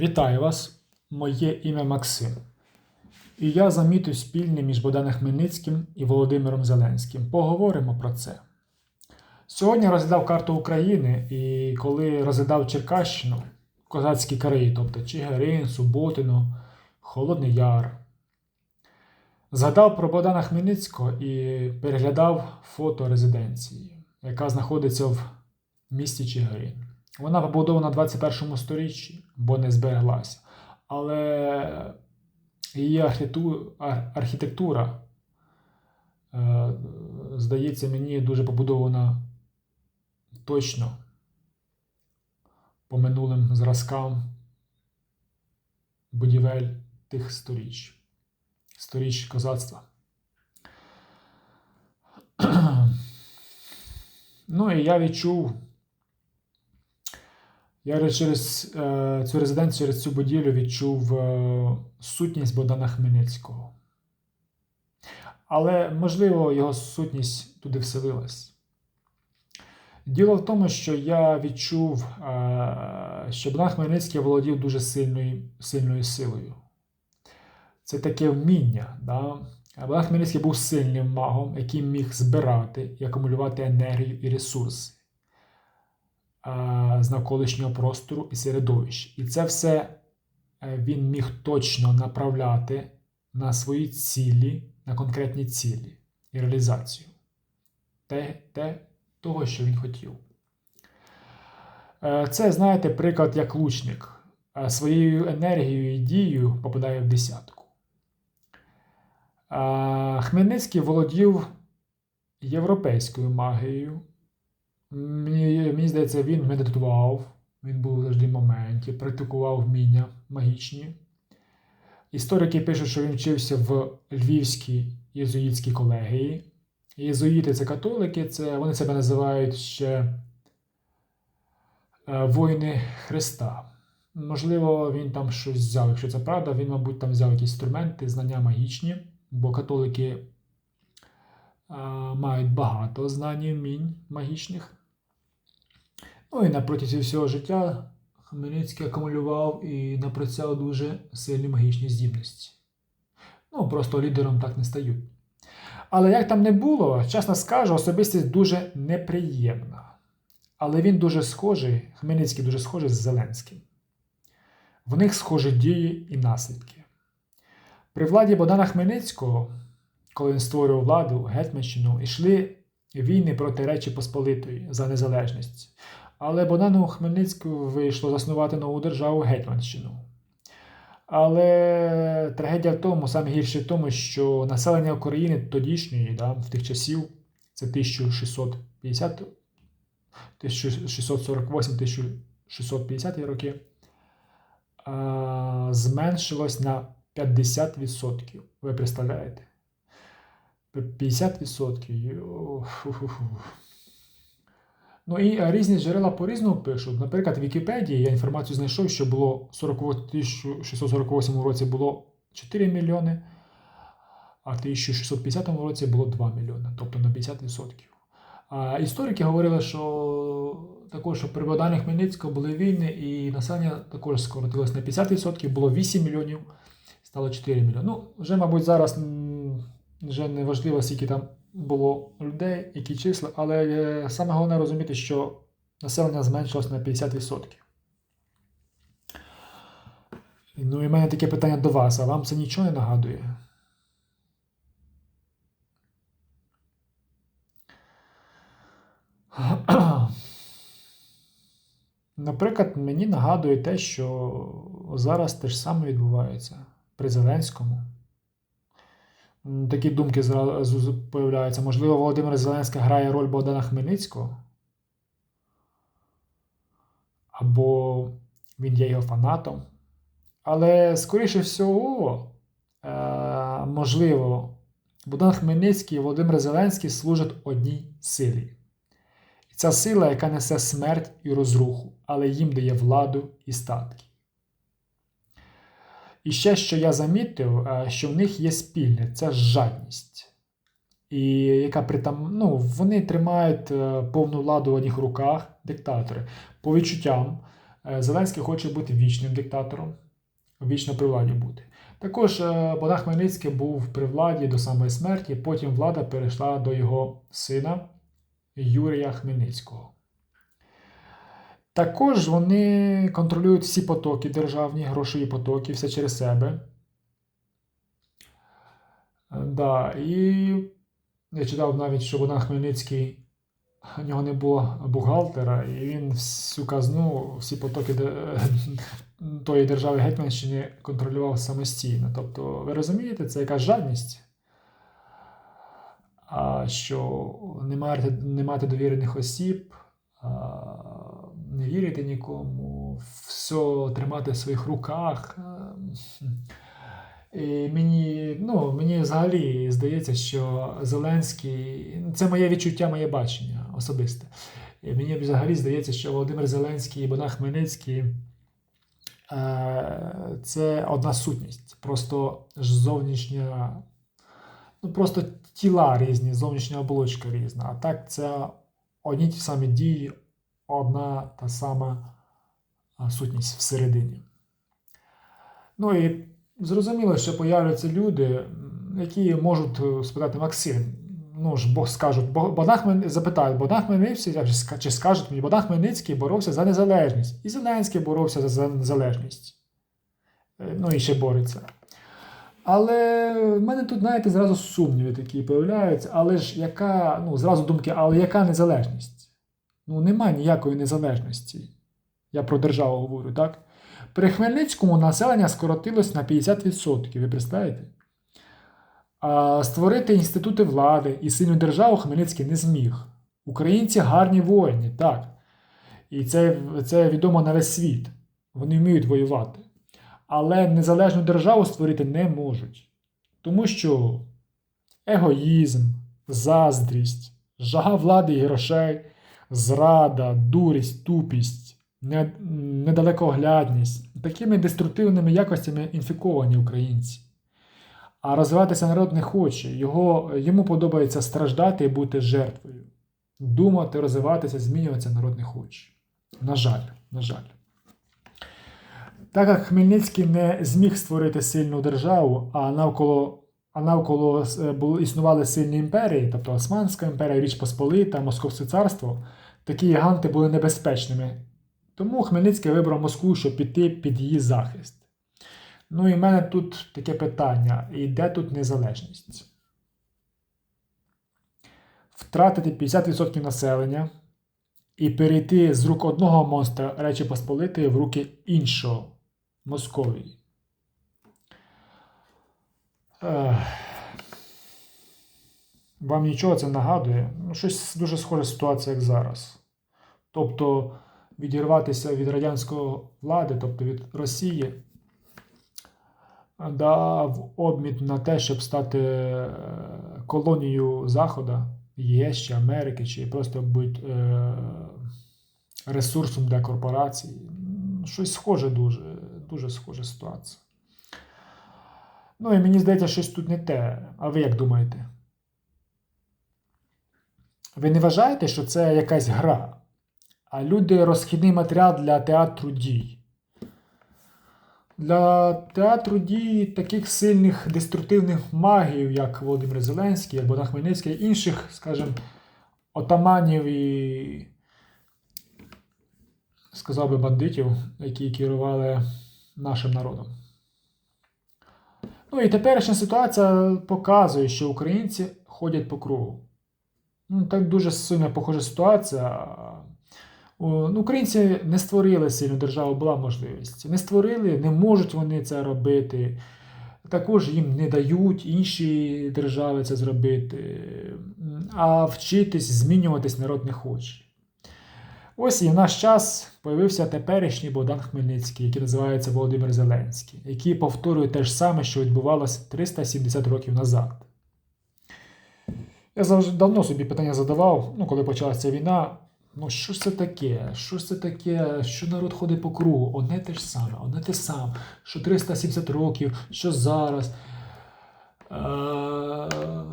Вітаю вас! Моє ім'я Максим. І я замітив спільне між Богданом Хмельницьким і Володимиром Зеленським. Поговоримо про це. Сьогодні розглядав карту України, і коли розглядав Черкащину, козацькі краї, тобто Чигирин, Суботино, Холодний Яр, згадав про Богдана Хмельницького і переглядав фото резиденції, яка знаходиться в місті Чигирин. Вона побудована в 21 сторіччі, бо не збереглася. Але її архітектура, е, здається, мені дуже побудована точно по минулим зразкам будівель тих сторіч, сторіч козацтва. Ну і я відчув. Я через е, цю резиденцію, через цю будівлю відчув е, сутність Богдана Хмельницького. Але, можливо, його сутність туди вселилась. Діло в тому, що я відчув, е, що Богдан Хмельницький володів дуже сильною, сильною силою. Це таке вміння. Да? Богдан Хмельницький був сильним магом, який міг збирати і акумулювати енергію і ресурси з навколишнього простору і середовища. І це все е, він міг точно направляти на свої цілі, на конкретні цілі і реалізацію те, те, того, що він хотів. Е, Це, знаєте, приклад як лучник. Е, Своєю енергією і дією попадає в десятку. Е, Хмельницький володів європейською магією, Мені, мені здається, він медитував, він був завжди в моменті, практикував вміння магічні. Історики пишуть, що він вчився в Львівській єзуїтській колегії. Єзуїти це католики, це, вони себе називають ще е, воїни Христа. Можливо, він там щось взяв, якщо це правда, він, мабуть, там взяв якісь інструменти, знання магічні, бо католики е, мають багато знань і вмінь магічних. Ну і на протязі всього життя Хмельницький акумулював і напрацював дуже сильні магічні здібності. Ну, просто лідером так не стають. Але як там не було, чесно скажу, особистість дуже неприємна. Але він дуже схожий, Хмельницький дуже схожий з Зеленським. В них схожі дії і наслідки. При владі Богдана Хмельницького, коли він створював владу, Гетьманщину, йшли війни проти Речі Посполитої за незалежність. Але Богдану Хмельницькому вийшло заснувати нову державу Гетьманщину. Але трагедія в тому, саме гірше в тому, що населення України тодішньої, да, в тих часів, це 1650, 1648-1650 роки, а, зменшилось на 50%. Ви представляєте? 50%. Йо, фу-фу-фу. Ну і е, різні джерела по-різному пишуть. Наприклад, в Вікіпедії я інформацію знайшов, що було в 1648 році було 4 мільйони, а в 1650 році було 2 мільйони, тобто на 50%. А історики говорили, що також що при Богдані Хмельницького були війни, і населення також скоротилось на 50%, було 8 мільйонів, стало 4 мільйони. Ну, вже, мабуть, зараз вже не важливо, скільки там було людей, які числа, але е, саме головне розуміти, що населення зменшилось на 50%. Ну і в мене таке питання до вас, а вам це нічого не нагадує? Наприклад, мені нагадує те, що зараз те ж саме відбувається при Зеленському. Такі думки зразу появляються. Можливо, Володимир Зеленський грає роль Богдана Хмельницького? Або він є його фанатом. Але, скоріше всього, е, можливо, Богдан Хмельницький і Володимир Зеленський служать одній силі. Ця сила, яка несе смерть і розруху, але їм дає владу і статки. І ще, що я замітив, е, що в них є спільне це жадність. І яка при там, ну, вони тримають е, повну владу в одних руках, диктатори. По відчуттям, Е, Зеленський хоче бути вічним диктатором, вічно при владі бути. Також Богдан Хмельницький був при владі до самої смерті, потім влада перейшла до його сина Юрія Хмельницького. Також вони контролюють всі потоки державні, грошові потоки, все через себе. Е, Да, і я читав навіть, що Богдан Хмельницький, у нього не було бухгалтера, і він всю казну, всі потоки тої держави Гетьманщини контролював самостійно. Тобто, ви розумієте, це якась жадність. А що не мати, не мати довірених осіб, а, не вірити нікому, все тримати в своїх руках. І мені, ну, мені взагалі здається, що Зеленський це моє відчуття, моє бачення особисте. І мені взагалі здається, що Володимир Зеленський і Богдан Хмельницький е, це одна сутність. Просто зовнішня, ну просто тіла різні, зовнішня оболочка різна. А так це одні ті самі дії, одна та сама сутність всередині. Ну і зрозуміло, що появляться люди, які можуть е, спитати Максим. Ну ж, бо скажуть, Бо- Богдан Хмель... запитають, Богдан Хмельницький, чи скажуть мені, Богдан Хмельницький боровся за незалежність. І Зеленський боровся за- за незалежність. Е, Ну і ще бореться. Але в мене тут, знаєте, зразу сумніви такі появляються. Але ж яка, ну, зразу думки, але яка незалежність? Ну, нема ніякої незалежності. Я про державу говорю, так? При Хмельницькому населення скоротилось на 50%, ви представляєте? А створити інститути влади і сильну державу Хмельницький не зміг. Українці гарні воїни, так. І це, це відомо на весь світ. Вони вміють воювати. Але незалежну державу створити не можуть. Тому що егоїзм, заздрість, жага влади і грошей, зрада, дурість, тупість, недалекоглядність такими деструктивними якостями інфіковані українці. А розвиватися народ не хоче. Його, йому подобається страждати і бути жертвою. Думати, розвиватися, змінюватися народ не хоче. На жаль, на жаль. Так як Хмельницький не зміг створити сильну державу, а навколо, а навколо е, існували сильні імперії, тобто Османська імперія, Річ Посполита, Московське царство, такі гіганти були небезпечними. Тому Хмельницький вибрав Москву, щоб піти під її захист. Ну і в мене тут таке питання: і де тут незалежність? Втратити 50% населення і перейти з рук одного монстра Речі Посполитої в руки іншого Московії. Вам нічого це нагадує? Ну, щось дуже схожа ситуація, як зараз. Тобто відірватися від радянської влади, тобто від Росії, да, в обмін на те, щоб стати е, колонією Заходу, ЄС чи Америки, чи просто бути е, ресурсом для корпорацій. Щось схоже дуже, дуже схожа ситуація. Ну і мені здається, щось тут не те. А ви як думаєте? Ви не вважаєте, що це якась гра? А люди розхідний матеріал для театру дій. Для театру дій таких сильних деструктивних магів, як Володимир Зеленський, як Богдан Хмельницький, інших, скажімо, отаманів і, сказав би, бандитів, які керували нашим народом. Ну і теперішня ситуація показує, що українці ходять по кругу. Ну, так дуже сильно похожа ситуація. Ну, українці не створили сильну державу, була можливість. Не створили, не можуть вони це робити. Також їм не дають інші держави це зробити. А вчитись, змінюватись народ не хоче. Ось і в наш час появився теперішній Богдан Хмельницький, який називається Володимир Зеленський, який повторює те ж саме, що відбувалося 370 років назад. Я завжди давно собі питання задавав, ну, коли почалася війна. Ну, що ж це таке? Що ж це таке? Що народ ходить по кругу? Одне те ж саме, одне те саме, що 370 років, що зараз. Е,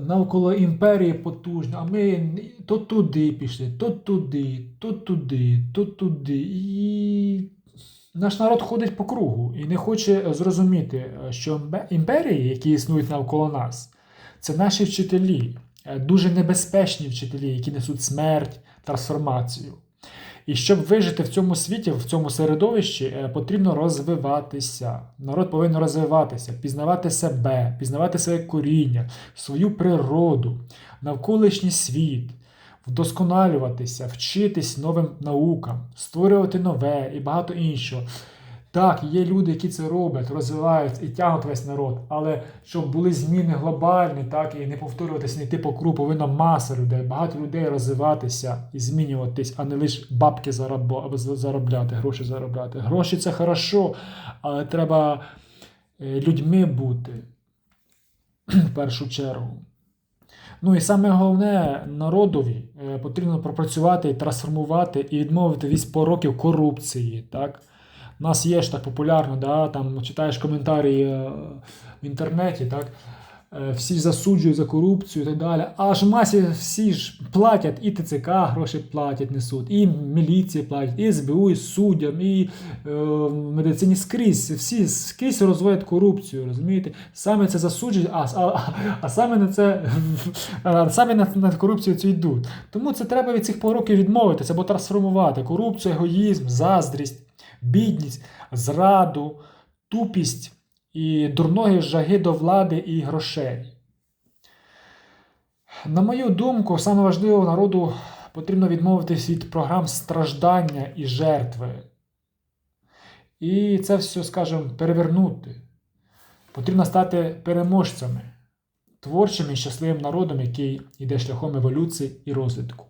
навколо імперії потужно, а ми то туди пішли, то туди, то туди, то туди. І Наш народ ходить по кругу і не хоче зрозуміти, що імперії, які існують навколо нас, це наші вчителі, е, дуже небезпечні вчителі, які несуть смерть, трансформацію. І щоб вижити в цьому світі, в цьому середовищі, е, потрібно розвиватися. Народ повинен розвиватися, пізнавати себе, пізнавати своє коріння, свою природу, навколишній світ, вдосконалюватися, вчитись новим наукам, створювати нове і багато іншого. Так, є люди, які це роблять, розвиваються і тягнуть весь народ. Але щоб були зміни глобальні, так і не повторюватися, не йти по кругу, повинна маса людей, багато людей розвиватися і змінюватись, а не лише бабки заробляти, гроші заробляти. Гроші це хорошо, але треба е, людьми бути в першу чергу. Ну і саме головне, народові е, потрібно пропрацювати трансформувати і відмовити від пороків корупції. Так? Нас є ж так популярно, да, там читаєш коментарі е, в інтернеті, так? е, всі ж засуджують за корупцію і так далі. Аж в масі всі ж платять, і ТЦК гроші платять, несуть, і міліції платять, і СБУ, і суддям, і е, медицині скрізь. Всі скрізь розводять корупцію, розумієте? Саме це засуджують, а, а, а саме на це а саме на, на корупцію цю йдуть. Тому це треба від цих пороків відмовитися або трансформувати корупцію, егоїзм, заздрість, бідність, зраду, тупість і дурної жаги до влади і грошей. На мою думку, саме важливо народу потрібно відмовитись від програм страждання і жертви. І це все, скажімо, перевернути. Потрібно стати переможцями, творчим і щасливим народом, який йде шляхом еволюції і розвитку.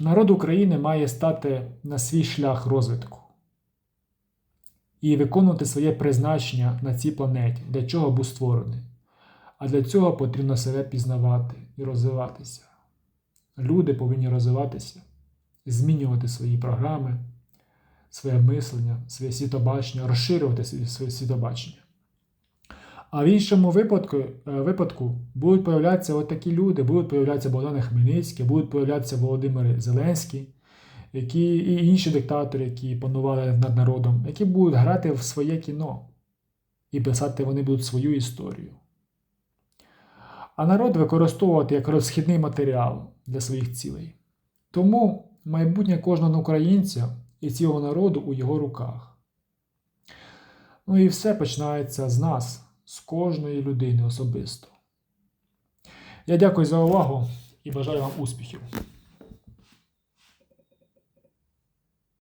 Народ України має стати на свій шлях розвитку і виконувати своє призначення на цій планеті, для чого був створений. А для цього потрібно себе пізнавати і розвиватися. Люди повинні розвиватися, змінювати свої програми, своє мислення, своє світобачення, розширювати своє світобачення. А в іншому випадку, е, випадку будуть появлятися от такі люди, будуть появлятися Богдан Хмельницький, будуть появлятися Володимир Зеленський, які, і інші диктатори, які панували над народом, які будуть грати в своє кіно і писати вони будуть свою історію. А народ використовувати як розхідний матеріал для своїх цілей. Тому майбутнє кожного українця і цілого народу у його руках. Ну і все починається з нас, з кожної людини особисто. Я дякую за увагу і бажаю вам успіхів.